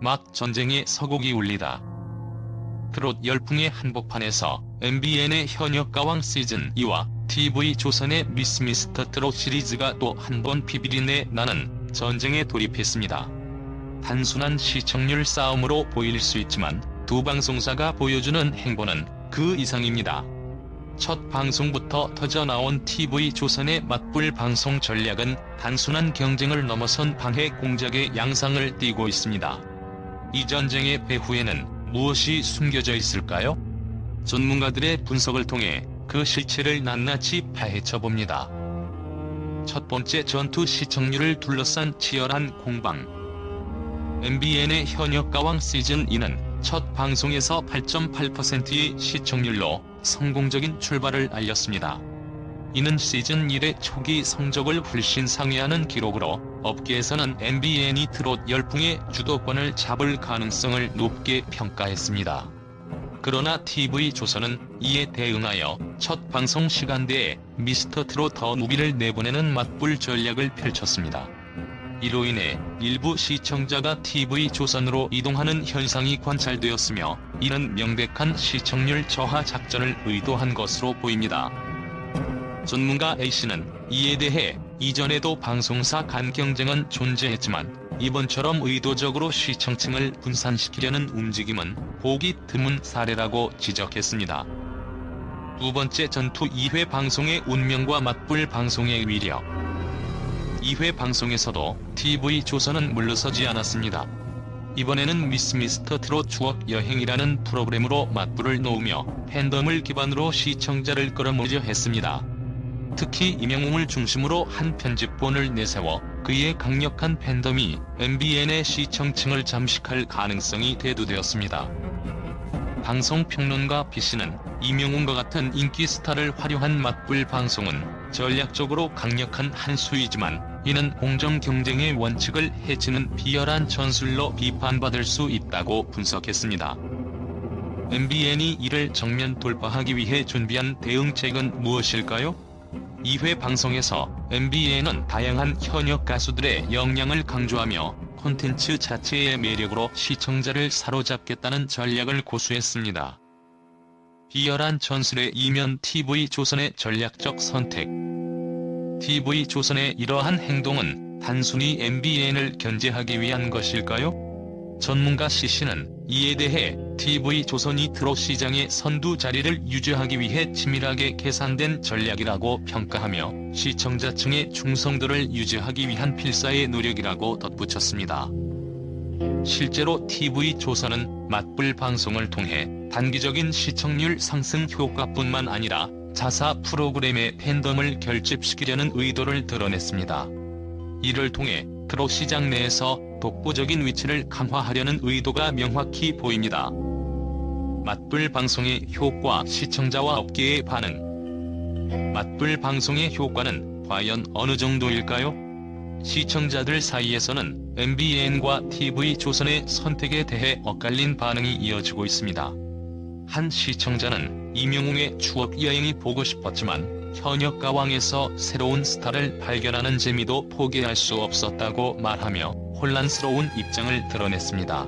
막 전쟁의 서곡이 울리다. 트롯 열풍의 한복판에서 MBN의 현역 가왕 시즌 2와 TV 조선의 미스 미스터 트롯 시리즈가 또 한 번 비비린내 나는 전쟁에 돌입했습니다. 단순한 시청률 싸움으로 보일 수 있지만 두 방송사가 보여주는 행보는 그 이상입니다. 첫 방송부터 터져나온 TV 조선의 맞불 방송 전략은 단순한 경쟁을 넘어선 방해 공작의 양상을 띠고 있습니다. 이 전쟁의 배후에는 무엇이 숨겨져 있을까요? 전문가들의 분석을 통해 그 실체를 낱낱이 파헤쳐 봅니다. 첫 번째 전투 시청률을 둘러싼 치열한 공방. MBN의 현역 가왕 시즌 2는 첫 방송에서 8.8%의 시청률로 성공적인 출발을 알렸습니다. 이는 시즌 1의 초기 성적을 훨씬 상회하는 기록으로 업계에서는 MBN이 트롯 열풍의 주도권을 잡을 가능성을 높게 평가했습니다. 그러나 TV조선은 이에 대응하여 첫 방송 시간대에 미스터 트롯 더 무비를 내보내는 맞불 전략을 펼쳤습니다. 이로 인해 일부 시청자가 TV조선으로 이동하는 현상이 관찰되었으며 이는 명백한 시청률 저하 작전을 의도한 것으로 보입니다. 전문가 A씨는 이에 대해 이전에도 방송사 간 경쟁은 존재했지만 이번처럼 의도적으로 시청층을 분산시키려는 움직임은 보기 드문 사례라고 지적했습니다. 두 번째 전투 2회 방송의 운명과 맞불 방송의 위력 2회 방송에서도 TV조선은 물러서지 않았습니다. 이번에는 미스 미스터 트롯 추억 여행이라는 프로그램으로 맞불을 놓으며 팬덤을 기반으로 시청자를 끌어모으려 했습니다. 특히 임영웅을 중심으로 한 편집본을 내세워 그의 강력한 팬덤이 MBN의 시청층을 잠식할 가능성이 대두되었습니다. 방송평론가 B씨는 임영웅과 같은 인기 스타를 활용한 맞불 방송은 전략적으로 강력한 한 수이지만 이는 공정 경쟁의 원칙을 해치는 비열한 전술로 비판받을 수 있다고 분석했습니다. MBN이 이를 정면 돌파하기 위해 준비한 대응책은 무엇일까요? 2회 방송에서 MBN은 다양한 현역 가수들의 역량을 강조하며 콘텐츠 자체의 매력으로 시청자를 사로잡겠다는 전략을 고수했습니다. 비열한 전술의 이면 TV조선의 전략적 선택 TV조선의 이러한 행동은 단순히 MBN을 견제하기 위한 것일까요? 전문가 CC는 이에 대해 TV조선이 트롯 시장의 선두 자리를 유지하기 위해 치밀하게 계산된 전략이라고 평가하며 시청자층의 충성도를 유지하기 위한 필사의 노력이라고 덧붙였습니다. 실제로 TV조선은 맞불 방송을 통해 단기적인 시청률 상승 효과뿐만 아니라 자사 프로그램의 팬덤을 결집시키려는 의도를 드러냈습니다. 이를 통해 트롯 시장 내에서 독보적인 위치를 강화하려는 의도가 명확히 보입니다. 맞불 방송의 효과 시청자와 업계의 반응 맞불 방송의 효과는 과연 어느 정도일까요? 시청자들 사이에서는 MBN과 TV조선의 선택에 대해 엇갈린 반응이 이어지고 있습니다. 한 시청자는 이명웅의 추억 여행이 보고 싶었지만 현역 가왕에서 새로운 스타를 발견하는 재미도 포기할 수 없었다고 말하며 혼란스러운 입장을 드러냈습니다.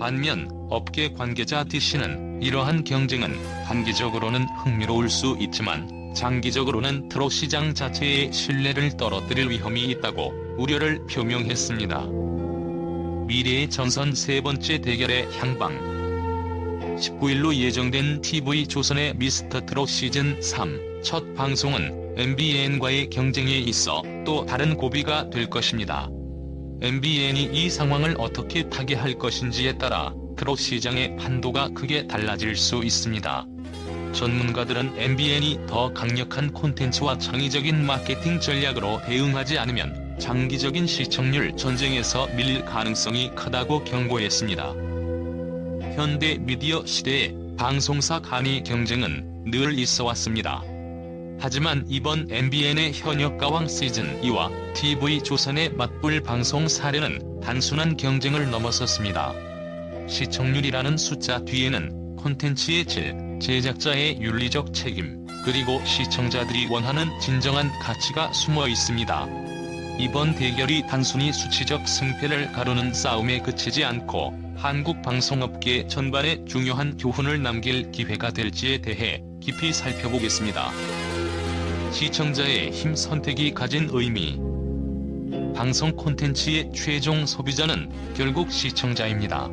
반면 업계 관계자 D씨는 이러한 경쟁은 단기적으로는 흥미로울 수 있지만 장기적으로는 트롯 시장 자체의 신뢰를 떨어뜨릴 위험이 있다고 우려를 표명했습니다. 미래의 전선 세 번째 대결의 향방 19일로 예정된 TV조선의 미스터 트롯 시즌 3 첫 방송은 MBN과의 경쟁에 있어 또 다른 고비가 될 것입니다. MBN이 이 상황을 어떻게 타개할 것인지에 따라 트롯 시장의 판도가 크게 달라질 수 있습니다. 전문가들은 MBN이 더 강력한 콘텐츠와 창의적인 마케팅 전략으로 대응하지 않으면 장기적인 시청률 전쟁에서 밀릴 가능성이 크다고 경고했습니다. 현대 미디어 시대의 방송사 간의 경쟁은 늘 있어 왔습니다. 하지만 이번 MBN의 현역 가왕 시즌 2와 TV조선의 맞불 방송 사례는 단순한 경쟁을 넘어섰습니다. 시청률이라는 숫자 뒤에는 콘텐츠의 질, 제작자의 윤리적 책임, 그리고 시청자들이 원하는 진정한 가치가 숨어 있습니다. 이번 대결이 단순히 수치적 승패를 가르는 싸움에 그치지 않고 한국 방송업계 전반에 중요한 교훈을 남길 기회가 될지에 대해 깊이 살펴보겠습니다. 시청자의 힘 선택이 가진 의미 방송 콘텐츠의 최종 소비자는 결국 시청자입니다.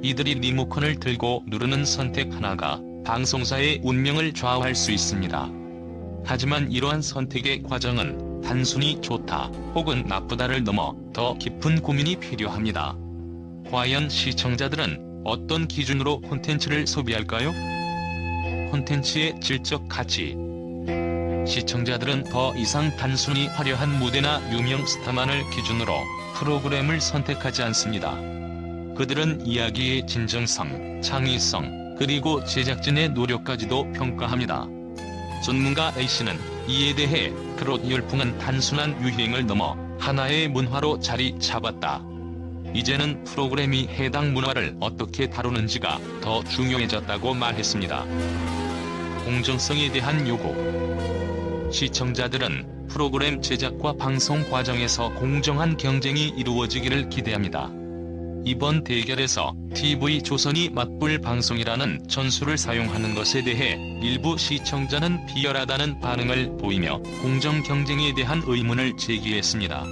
이들이 리모컨을 들고 누르는 선택 하나가 방송사의 운명을 좌우할 수 있습니다. 하지만 이러한 선택의 과정은 단순히 좋다 혹은 나쁘다를 넘어 더 깊은 고민이 필요합니다. 과연 시청자들은 어떤 기준으로 콘텐츠를 소비할까요? 콘텐츠의 질적 가치 시청자들은 더 이상 단순히 화려한 무대나 유명 스타만을 기준으로 프로그램을 선택하지 않습니다. 그들은 이야기의 진정성, 창의성, 그리고 제작진의 노력까지도 평가합니다. 전문가 A씨는 이에 대해 트롯 열풍은 단순한 유행을 넘어 하나의 문화로 자리 잡았다. 이제는 프로그램이 해당 문화를 어떻게 다루는지가 더 중요해졌다고 말했습니다. 공정성에 대한 요구 시청자들은 프로그램 제작과 방송 과정에서 공정한 경쟁이 이루어지기를 기대합니다. 이번 대결에서 TV조선이 맞불 방송이라는 전술을 사용하는 것에 대해 일부 시청자는 비열하다는 반응을 보이며 공정 경쟁에 대한 의문을 제기했습니다.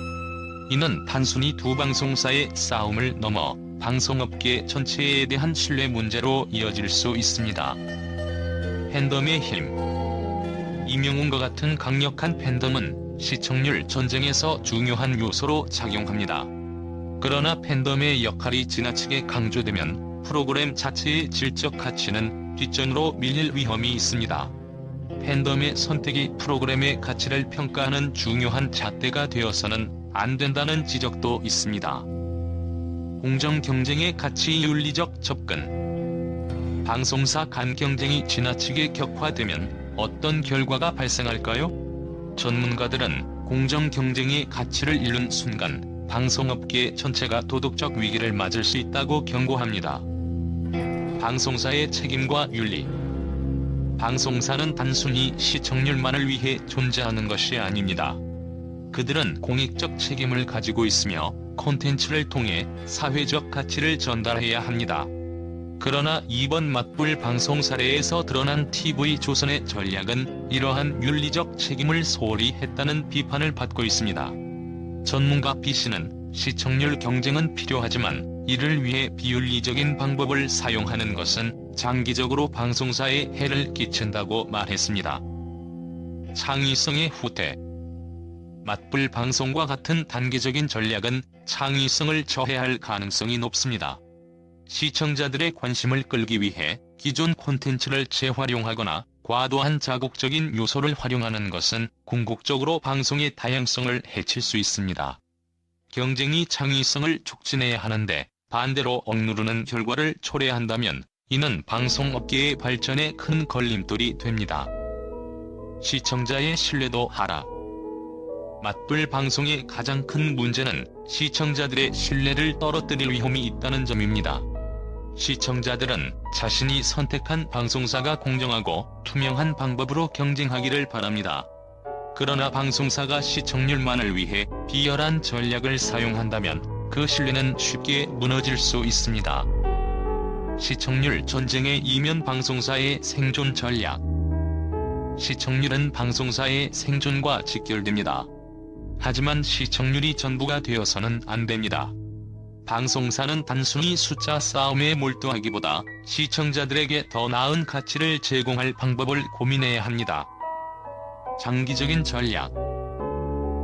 이는 단순히 두 방송사의 싸움을 넘어 방송업계 전체에 대한 신뢰 문제로 이어질 수 있습니다. 팬덤의 힘 이명웅과 같은 강력한 팬덤은 시청률 전쟁에서 중요한 요소로 작용합니다. 그러나 팬덤의 역할이 지나치게 강조되면 프로그램 자체의 질적 가치는 뒷전으로 밀릴 위험이 있습니다. 팬덤의 선택이 프로그램의 가치를 평가하는 중요한 잣대가 되어서는 안 된다는 지적도 있습니다. 공정 경쟁의 가치 윤리적 접근 방송사 간 경쟁이 지나치게 격화되면 어떤 결과가 발생할까요? 전문가들은 공정 경쟁의 가치를 잃는 순간 방송업계 전체가 도덕적 위기를 맞을 수 있다고 경고합니다. 방송사의 책임과 윤리 방송사는 단순히 시청률만을 위해 존재하는 것이 아닙니다. 그들은 공익적 책임을 가지고 있으며 콘텐츠를 통해 사회적 가치를 전달해야 합니다. 그러나 이번 맞불 방송 사례에서 드러난 TV조선의 전략은 이러한 윤리적 책임을 소홀히 했다는 비판을 받고 있습니다. 전문가 B씨는 시청률 경쟁은 필요하지만 이를 위해 비윤리적인 방법을 사용하는 것은 장기적으로 방송사에 해를 끼친다고 말했습니다. 창의성의 후퇴 맞불 방송과 같은 단계적인 전략은 창의성을 저해할 가능성이 높습니다. 시청자들의 관심을 끌기 위해 기존 콘텐츠를 재활용하거나 과도한 자극적인 요소를 활용하는 것은 궁극적으로 방송의 다양성을 해칠 수 있습니다. 경쟁이 창의성을 촉진해야 하는데 반대로 억누르는 결과를 초래한다면 이는 방송업계의 발전에 큰 걸림돌이 됩니다. 시청자의 신뢰도 하락 맞불 방송의 가장 큰 문제는 시청자들의 신뢰를 떨어뜨릴 위험이 있다는 점입니다. 시청자들은 자신이 선택한 방송사가 공정하고 투명한 방법으로 경쟁하기를 바랍니다. 그러나 방송사가 시청률만을 위해 비열한 전략을 사용한다면 그 신뢰는 쉽게 무너질 수 있습니다. 시청률 전쟁의 이면 방송사의 생존 전략 시청률은 방송사의 생존과 직결됩니다. 하지만 시청률이 전부가 되어서는 안 됩니다. 방송사는 단순히 숫자 싸움에 몰두하기보다 시청자들에게 더 나은 가치를 제공할 방법을 고민해야 합니다. 장기적인 전략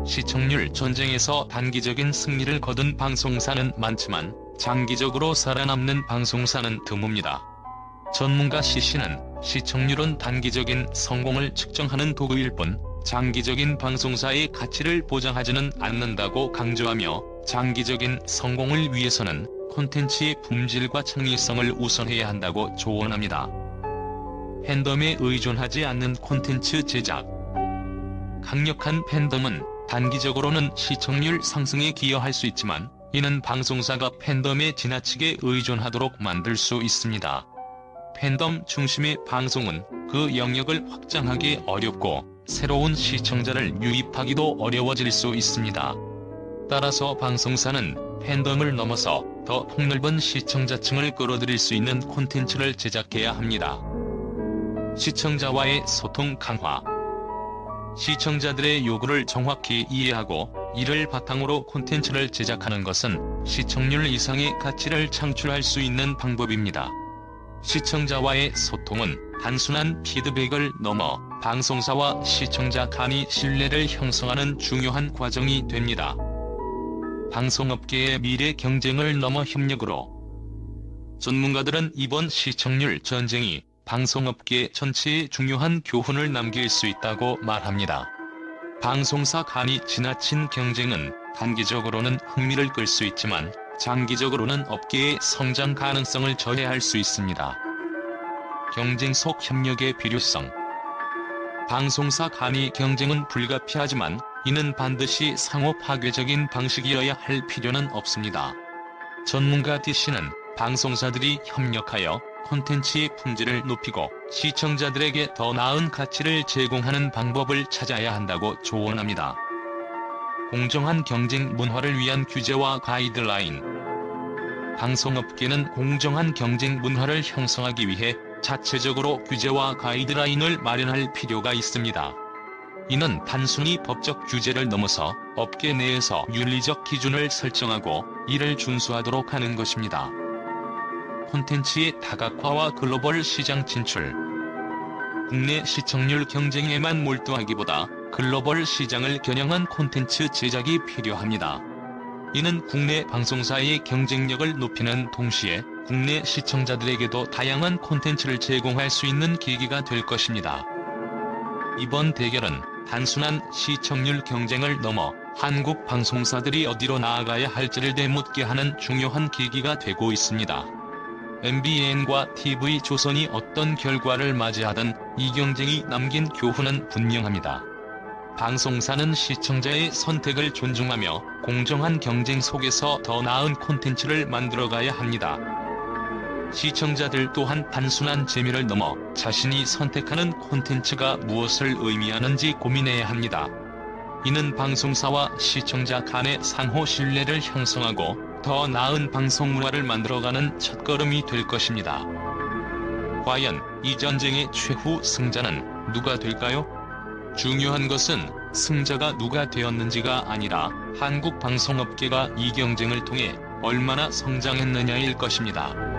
시청률 전쟁에서 단기적인 승리를 거둔 방송사는 많지만 장기적으로 살아남는 방송사는 드뭅니다. 전문가 CC는 시청률은 단기적인 성공을 측정하는 도구일 뿐 장기적인 방송사의 가치를 보장하지는 않는다고 강조하며 장기적인 성공을 위해서는 콘텐츠의 품질과 창의성을 우선해야 한다고 조언합니다. 팬덤에 의존하지 않는 콘텐츠 제작 강력한 팬덤은 단기적으로는 시청률 상승에 기여할 수 있지만 이는 방송사가 팬덤에 지나치게 의존하도록 만들 수 있습니다. 팬덤 중심의 방송은 그 영역을 확장하기 어렵고 새로운 시청자를 유입하기도 어려워질 수 있습니다. 따라서 방송사는 팬덤을 넘어서 더 폭넓은 시청자층을 끌어들일 수 있는 콘텐츠를 제작해야 합니다. 시청자와의 소통 강화 시청자들의 요구를 정확히 이해하고 이를 바탕으로 콘텐츠를 제작하는 것은 시청률 이상의 가치를 창출할 수 있는 방법입니다. 시청자와의 소통은 단순한 피드백을 넘어 방송사와 시청자 간의 신뢰를 형성하는 중요한 과정이 됩니다. 방송업계의 미래 경쟁을 넘어 협력으로 전문가들은 이번 시청률 전쟁이 방송업계 전체에 중요한 교훈을 남길 수 있다고 말합니다. 방송사 간의 지나친 경쟁은 단기적으로는 흥미를 끌 수 있지만 장기적으로는 업계의 성장 가능성을 저해할 수 있습니다. 경쟁 속 협력의 필요성 방송사 간의 경쟁은 불가피하지만 이는 반드시 상호 파괴적인 방식이어야 할 필요는 없습니다. 전문가 DC는 방송사들이 협력하여 콘텐츠의 품질을 높이고 시청자들에게 더 나은 가치를 제공하는 방법을 찾아야 한다고 조언합니다. 공정한 경쟁 문화를 위한 규제와 가이드라인 방송업계는 공정한 경쟁 문화를 형성하기 위해 자체적으로 규제와 가이드라인을 마련할 필요가 있습니다. 이는 단순히 법적 규제를 넘어서 업계 내에서 윤리적 기준을 설정하고 이를 준수하도록 하는 것입니다. 콘텐츠의 다각화와 글로벌 시장 진출 국내 시청률 경쟁에만 몰두하기보다 글로벌 시장을 겨냥한 콘텐츠 제작이 필요합니다. 이는 국내 방송사의 경쟁력을 높이는 동시에 국내 시청자들에게도 다양한 콘텐츠를 제공할 수 있는 계기가 될 것입니다. 이번 대결은 단순한 시청률 경쟁을 넘어 한국 방송사들이 어디로 나아가야 할지를 되묻게 하는 중요한 계기가 되고 있습니다. MBN과 TV조선이 어떤 결과를 맞이하든 이 경쟁이 남긴 교훈은 분명합니다. 방송사는 시청자의 선택을 존중하며 공정한 경쟁 속에서 더 나은 콘텐츠를 만들어가야 합니다. 시청자들 또한 단순한 재미를 넘어 자신이 선택하는 콘텐츠가 무엇을 의미하는지 고민해야 합니다. 이는 방송사와 시청자 간의 상호 신뢰를 형성하고 더 나은 방송 문화를 만들어가는 첫걸음이 될 것입니다. 과연 이 전쟁의 최후 승자는 누가 될까요? 중요한 것은 승자가 누가 되었는지가 아니라 한국 방송업계가 이 경쟁을 통해 얼마나 성장했느냐일 것입니다.